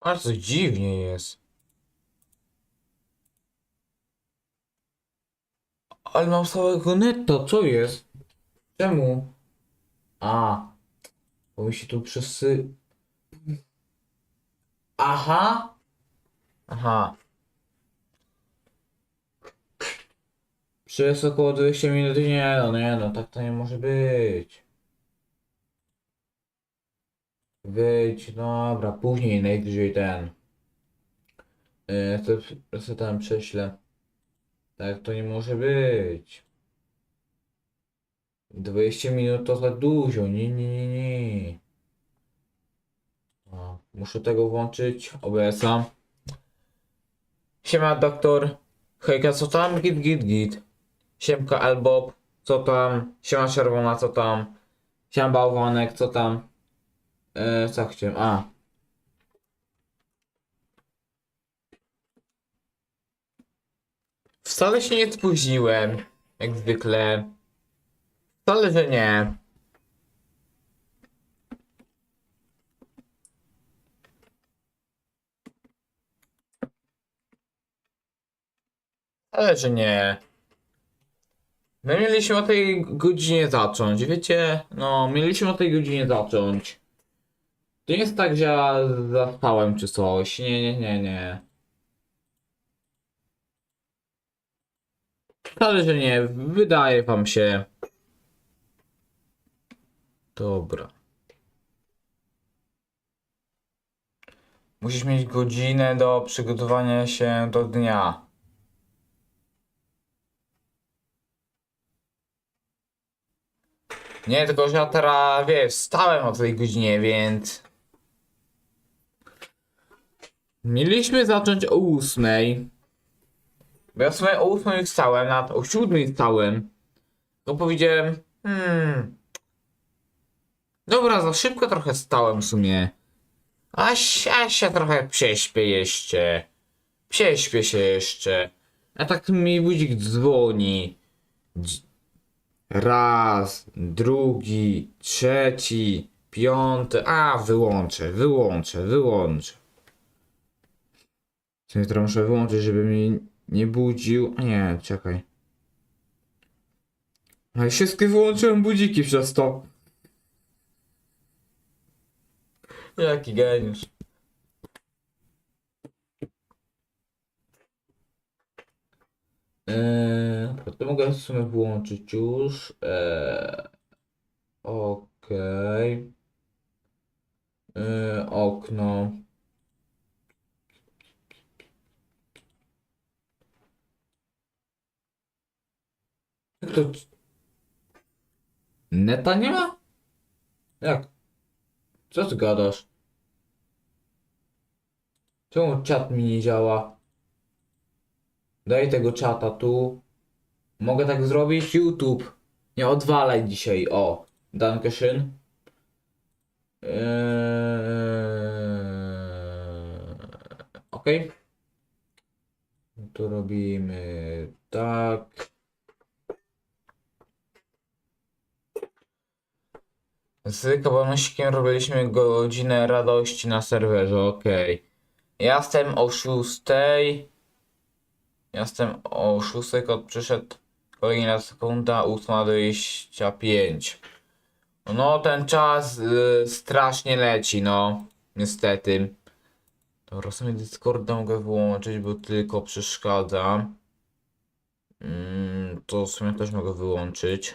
Bardzo dziwnie jest. Ale mam całego netto, co jest? Czemu? A, bo mi się tu przesy... Aha! Aha. Przez około 200 minut, nie no, nie no, tak to nie może być. Wyjdź, dobra, później najwyżej ten. Yy, to, to tam prześlę. Tak to nie może być. 20 minut to za dużo, nie, nie, nie, nie. O, muszę tego włączyć, OBS-a. Siema doktor. Hejka, co tam? Git, git, git. Siemka Elbob, co tam? Siema Czerwona, co tam? Siema Bałwanek, co tam? E, co chciałem? A. Wcale się nie spóźniłem. Jak zwykle. Wcale, że nie. Ale że nie. My mieliśmy o tej godzinie zacząć, wiecie? No, mieliśmy o tej godzinie zacząć. To nie jest tak, że ja zaspałem czy coś. Nie, nie, nie, nie. Wcale, że nie. Wydaje wam się. Dobra. Musisz mieć godzinę do przygotowania się do dnia. Nie, tylko że ja teraz, wiesz, stałem o tej godzinie, więc... Mieliśmy zacząć o ósmej. Bo ja sobie o ósmej wstałem, na o siódmej wstałem. To powiedziałem, hmm... Dobra, za szybko trochę stałem w sumie. A, się- a się trochę prześpię jeszcze. Prześpię się jeszcze. A tak mi budzik dzwoni. Dz- Raz, drugi, trzeci, piąty. A, wyłączę, wyłączę, wyłączę. Jutro muszę wyłączyć, żeby mnie nie budził. Nie, czekaj. Ale wszystkie wyłączyłem budziki przez to. Jaki geniusz. Eee, to mogę w sumie włączyć już. Eee, Okej. Eee, okno. To... Neta nie ma? Jak? Co ty gadasz? Czemu czat mi nie działa? Daj tego czata tu. Mogę tak zrobić? YouTube. Nie odwalaj dzisiaj. O. Dankeschön. Eee... Okej. Tu robimy tak. Z kabanościkiem robiliśmy godzinę radości na serwerze, okej. Ja jestem o 6. Ja Jestem o 6, kod przyszedł kolejna sekunda, 8.25. No ten czas y, strasznie leci, no. Niestety. Dobra, sobie Discorda mogę wyłączyć, bo tylko przeszkadza. Mm, to w sumie też mogę wyłączyć.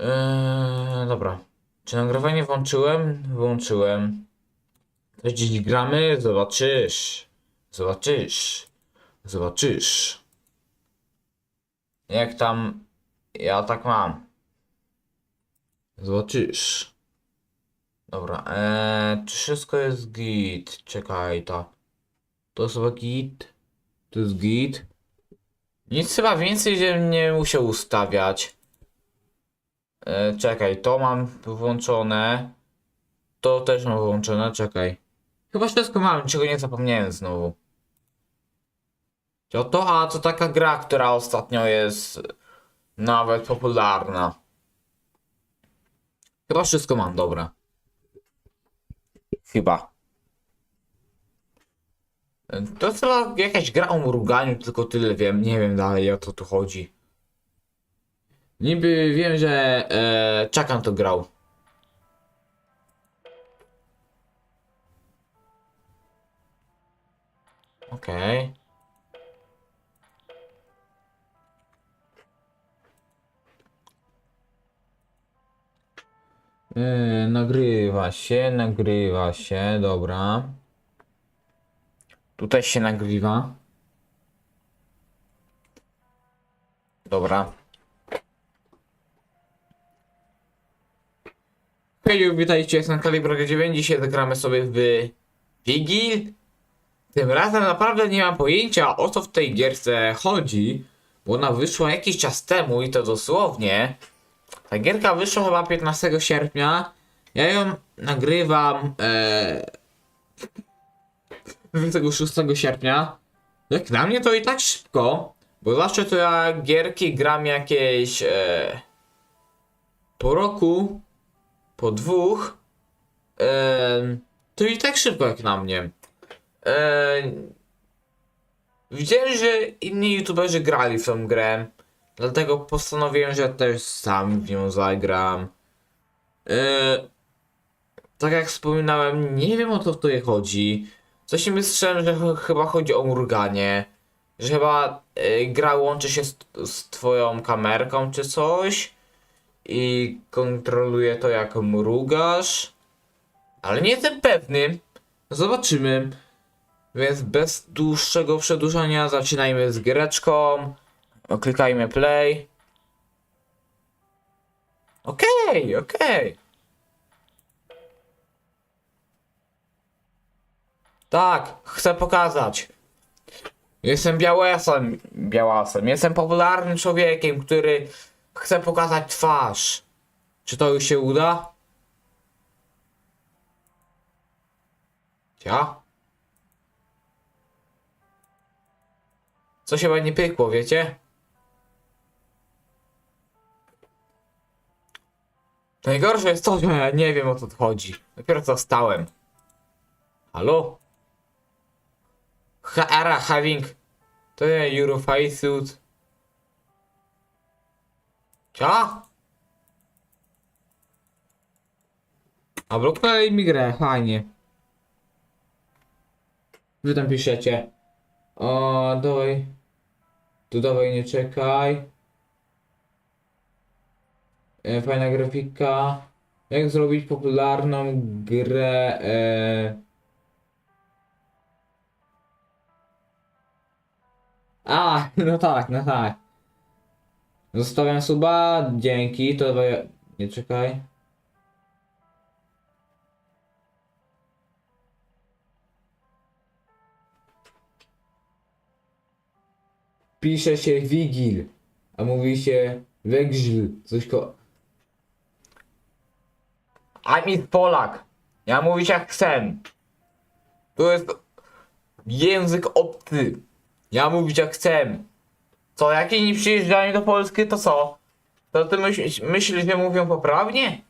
Eee, dobra. Czy nagrywanie włączyłem? Wyłączyłem. Też dziś gramy? Zobaczysz. Zobaczysz. Zobaczysz. Jak tam ja tak mam. Zobaczysz. Dobra, eee, czy wszystko jest git? Czekaj, to. To jest chyba git. To jest git. Nic chyba więcej, żebym nie musiał ustawiać. E, czekaj, to mam włączone. To też mam włączone, czekaj. Chyba wszystko mam, czego nie zapomniałem znowu. To to, a to taka gra, która ostatnio jest nawet popularna. Chyba wszystko mam, dobra. Chyba. To chyba jakaś gra o mruganiu, tylko tyle wiem. Nie wiem dalej o co tu chodzi. Niby wiem, że e, Czakan to grał. Okej. Yy, nagrywa się, nagrywa się, dobra. Tutaj się nagrywa. Dobra. Hej, witajcie, jestem Kalibra 9, dzisiaj zagramy sobie w Wigil. Tym razem naprawdę nie mam pojęcia o co w tej gierce chodzi, bo ona wyszła jakiś czas temu i to dosłownie. Ta gierka wyszła chyba 15 sierpnia. Ja ją nagrywam e, 26 sierpnia. Jak na mnie to i tak szybko, bo zawsze to ja gierki gram jakieś e, po roku, po dwóch. E, to i tak szybko jak na mnie. E, widziałem, że inni youtuberzy grali w tą grę. Dlatego postanowiłem, że też sam w nią zagram. E, tak jak wspominałem, nie wiem o co tutaj chodzi. Coś mi słyszałem, że ch- chyba chodzi o mruganie. Że chyba e, gra łączy się z, z twoją kamerką czy coś. I kontroluje to jak mrugasz. Ale nie jestem pewny. Zobaczymy. Więc bez dłuższego przedłużania zaczynajmy z giereczką. Klikajmy play. Okej, okej. Tak, chcę pokazać. Jestem białasem, białasem. Jestem popularnym człowiekiem, który chce pokazać twarz. Czy to już się uda? Ja? Co się ładnie pykło, wiecie? Najgorsze jest to, że ja nie wiem o co chodzi. Dopiero co stałem. Halo? Hara having. To jest Eurofy Co? A bloknęli mi grę, fajnie. Wy tam piszecie. O, dawaj. Tu dawaj, nie czekaj. E, fajna grafika. Jak zrobić popularną grę? E... A, no tak, no tak. Zostawiam suba, dzięki, to nie czekaj. Pisze się Wigil, a mówi się Wegźl, coś ko... I'm is Polak. Ja mówić jak chcę. To jest język obcy. Ja mówić jak chcę. Co, jak inni przyjeżdżają do Polski, to co? To ty myśl, myślisz, że mówią poprawnie?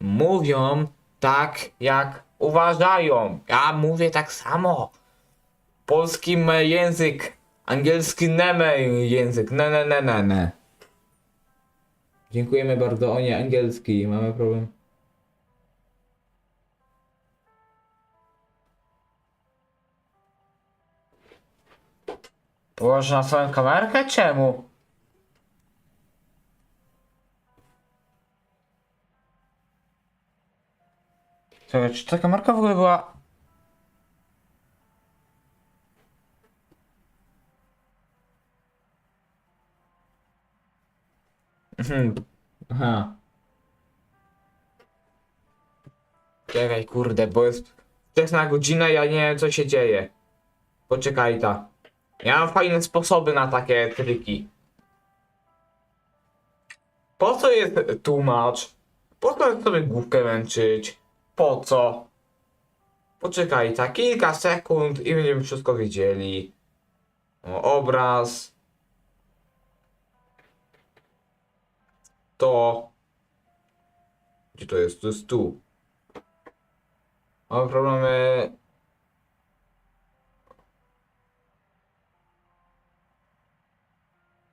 Mówią tak, jak uważają. Ja mówię tak samo. Polski ma język, angielski nie ma język. Ne, ne, ne, ne, ne. Dziękujemy bardzo. O nie, angielski. Mamy problem. Położę na swoją kamerkę? Czemu? Czekaj, czy ta kamerka w ogóle była... Mhm. Aha. Czekaj, kurde, bo jest wczesna godzina ja nie wiem co się dzieje. Poczekaj ta. Ja mam fajne sposoby na takie triki. Po co jest tłumacz? Po co sobie główkę męczyć? Po co? Poczekaj, tak kilka sekund i będziemy wszystko wiedzieli. O, obraz. To. Gdzie to jest? To jest tu. Mam problemy.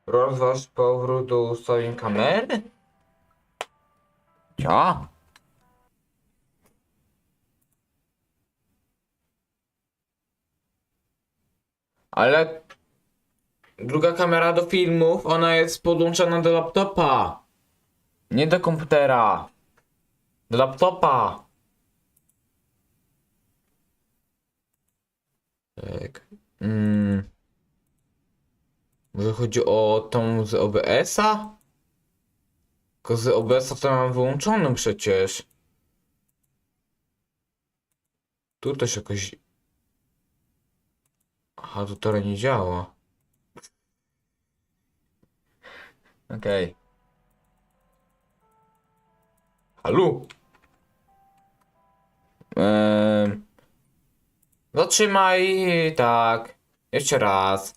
Rozważ powrót do ustawień kamery? Ja? Ale druga kamera do filmów, ona jest podłączona do laptopa. Nie do komputera. Do laptopa. Tak. Mm. Może chodzi o tą z OBS-a? Tylko z OBS-a to mam wyłączoną przecież. Tu też jakoś... Aha, tu to nie działa. Okej. Halo? Ehm... Zatrzymaj, tak. Jeszcze raz.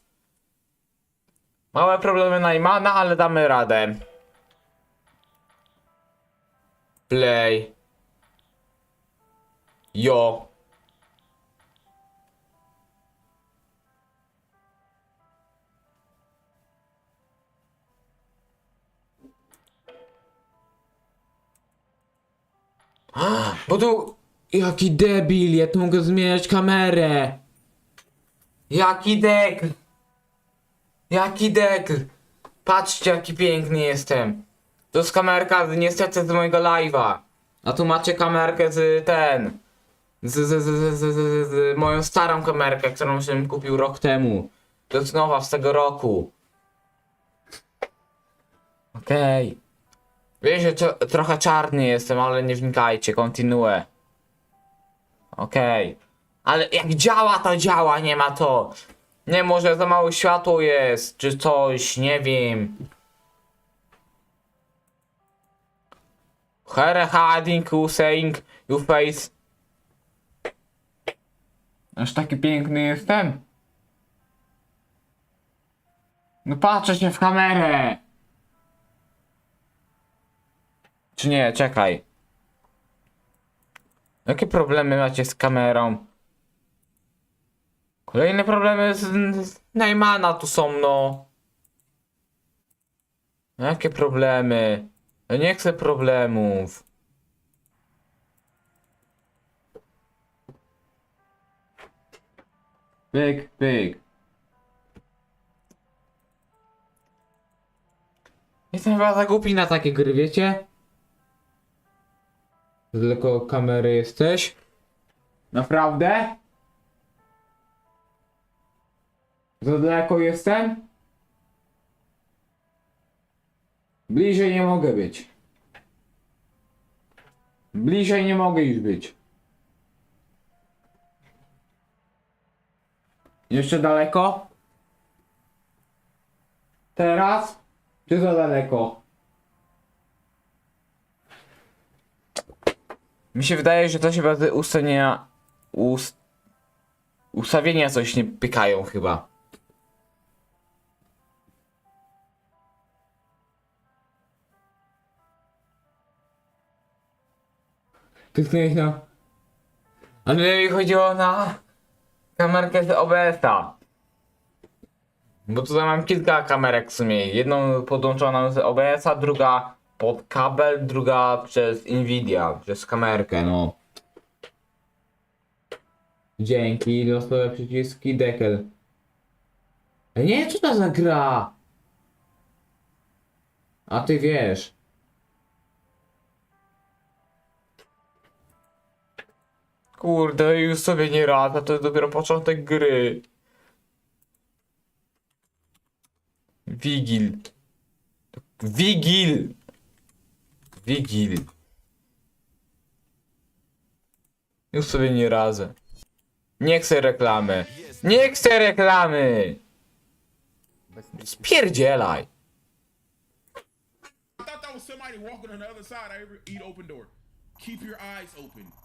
Małe problemy Najmana, ale damy radę. Play. Jo. Bo tu... Jaki debil, ja tu mogę zmieniać kamerę. Jaki dek. Jaki dek. Patrzcie, jaki piękny jestem. To jest kamerka niestety z mojego live'a. A tu macie kamerkę z ten. Z, z, z, z, z, z, z moją starą kamerkę, którą się kupił rok temu. To jest nowa z tego roku. Okej. Wiem, że tro- trochę czarny jestem, ale nie wnikajcie, kontynuuję. Okej. Ale jak działa, to działa, nie ma to. Nie, może za mało światło jest, czy coś, nie wiem. Here hiding, you saying, you face. Aż taki piękny jestem. No patrzę się w kamerę. Czy nie, czekaj. Jakie problemy macie z kamerą? Kolejne problemy z, z Najmana tu są, no. Jakie problemy? Ja nie chcę problemów. Pyk, pyk. Jestem chyba za głupi na takie gry, wiecie? Daleko kamery jesteś? Naprawdę? Za daleko jestem? Bliżej nie mogę być. Bliżej nie mogę już być. Jeszcze daleko? Teraz? Czy za daleko? Mi się wydaje, że to się bez ustawienia. Ust... Ustawienia coś nie pykają chyba. Tknąłeś na... Ale mi chodziło na kamerkę z OBS-a. Bo tutaj mam kilka kamerek w sumie. Jedną podłączoną z OBS-a, druga pod kabel, druga przez Nvidia, przez kamerkę, no. Dzięki, losowe przyciski, dekel. Nie co to za gra. A ty wiesz. Kurde, już sobie nie radzę, to jest dopiero początek gry. Wigil. Wigil! Wigil. Już sobie nie radzę. Nie chcę reklamy. Nie chcę reklamy! Spierdzielaj! I thought that was somebody walking on the other side. I ever eat. Keep your eyes open.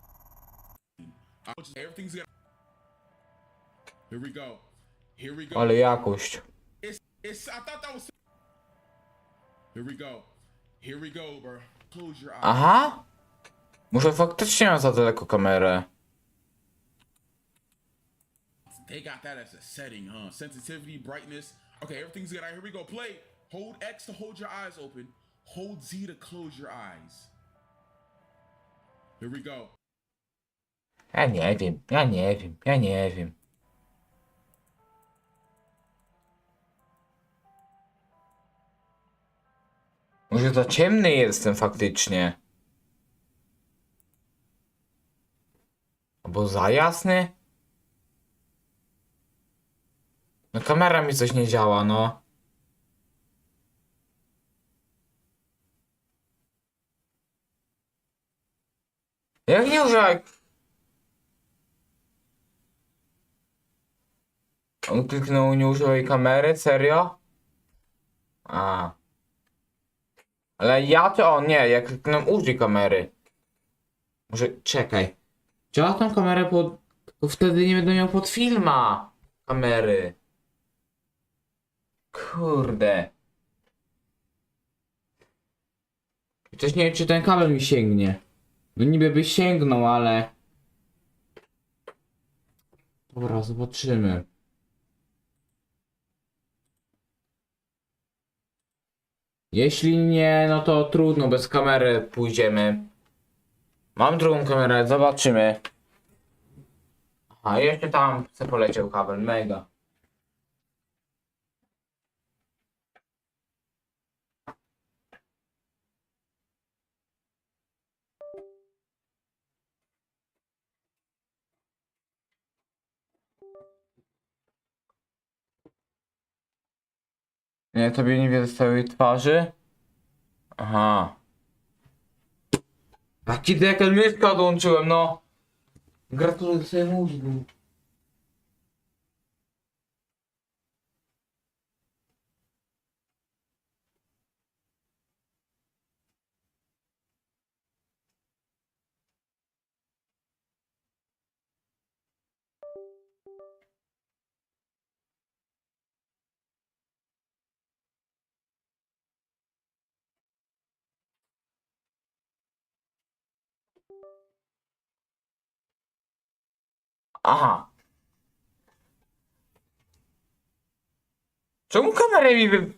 Ale jakość. It's, it's. I thought that was. Here we go. Here we go, bro. Close your eyes. Aha! Muszę faktycznie mieć za daleko kamerę. They got that as a setting, huh? Sensitivity, brightness. Okay, everything's good. All right, here we go. Play. Hold X to hold your eyes open. Hold Z to close your eyes. Here we go. Ja nie wiem, ja nie wiem, ja nie wiem. Może za ciemny jestem faktycznie. Albo za jasny? No kamera mi coś nie działa, no. Jak nie używaj On kliknął nie używaj kamery? Serio? A. Ale ja to on, nie, ja kliknąłem użyj kamery. Może, czekaj. Działa tą kamerę pod... To wtedy nie będę miał pod filma kamery. Kurde. Też nie wiem, czy ten kabel mi sięgnie. No niby by sięgnął, ale... Dobra, zobaczymy. Jeśli nie, no to trudno, bez kamery pójdziemy. Mam drugą kamerę, zobaczymy. A jeszcze tam se poleciał kabel, mega. Nie, tobie nie widzę swojej twarzy? Aha. Jaki dekel myszka odłączyłem, no. Gratuluję sobie mózgu. Aha. Czemu kamerę mi wy...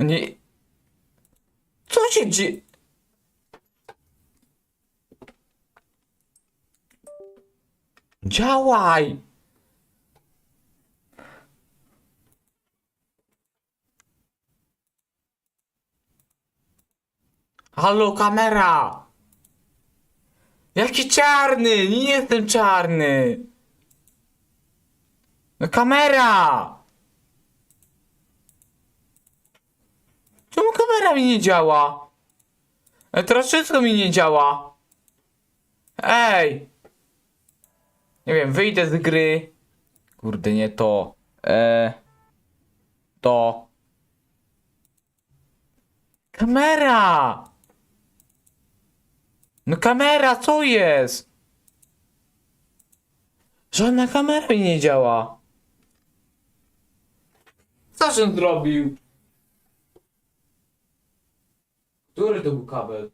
Nie... Co się dzieje? Działaj! Halo, kamera! Jaki czarny! Nie jestem czarny! No kamera! Czemu kamera mi nie działa? E, teraz wszystko mi nie działa. Ej! Nie wiem, wyjdę z gry. Kurde, nie to. E, to. Kamera! No kamera, co jest? Żadna kamera mi nie działa. Co on zrobił? Który to był kabel?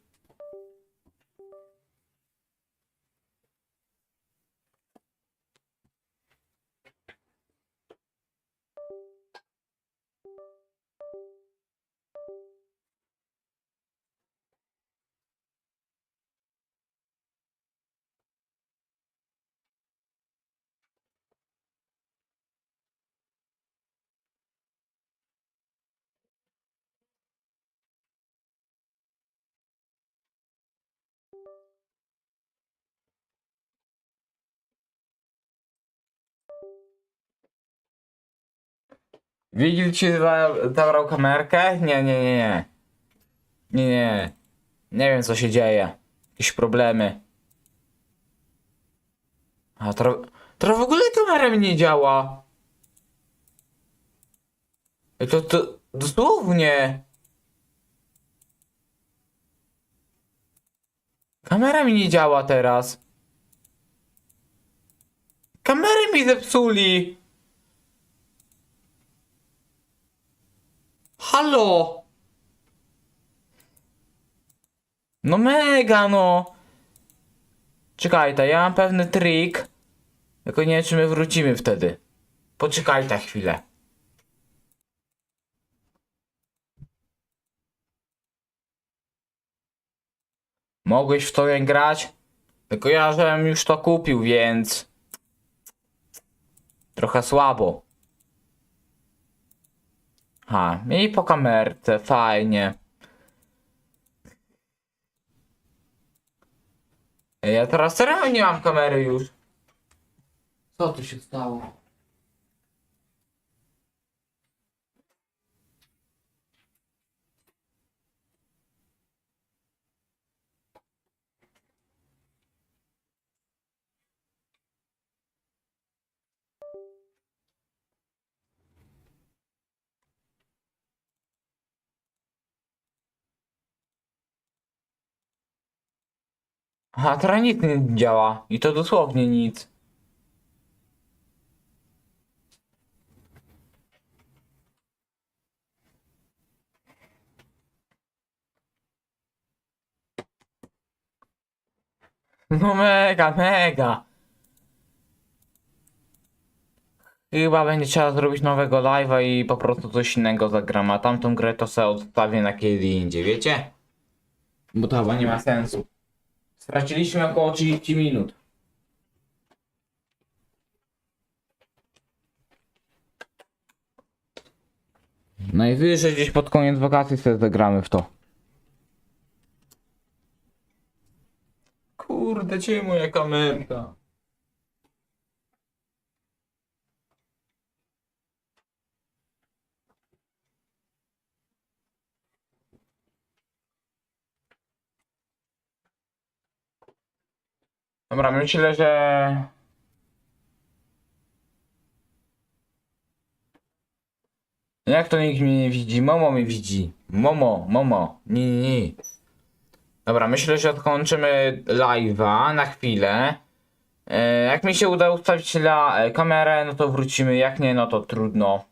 Wigil ci za- zabrał kamerkę? Nie, nie, nie, nie. Nie, nie. Nie wiem co się dzieje. Jakieś problemy. A to, to w ogóle kamera mi nie działa. Ej, To, to dosłownie. Kamera mi nie działa teraz. Kamery mi zepsuli. Halo! No mega no! Czekaj, to ja mam pewny trik. Tylko nie wiem, czy my wrócimy wtedy. Poczekajcie chwilę. Mogłeś w to grać? Tylko ja, żebym już to kupił, więc... Trochę słabo. Ha, i po kamerce, fajnie. Ja teraz serio nie mam kamery już. Co tu się stało? Aha, teraz nic nie działa. I to dosłownie nic. No mega, mega. Chyba będzie trzeba zrobić nowego live'a i po prostu coś innego zagram, a tamtą grę to sobie odstawię na kiedy indziej, wiecie? Bo to chyba nie ma sensu. Straciliśmy około 30 minut. Najwyżej gdzieś pod koniec wakacji sobie zagramy w to. Kurde, gdzie moja kamerka? Dobra, myślę, że... Jak to nikt mnie nie widzi? Momo mnie widzi. Momo, Momo. Nie, nie, nie. Dobra, myślę, że odkończymy live'a na chwilę. E, jak mi się uda ustawić la, kamerę, no to wrócimy. Jak nie, no to trudno.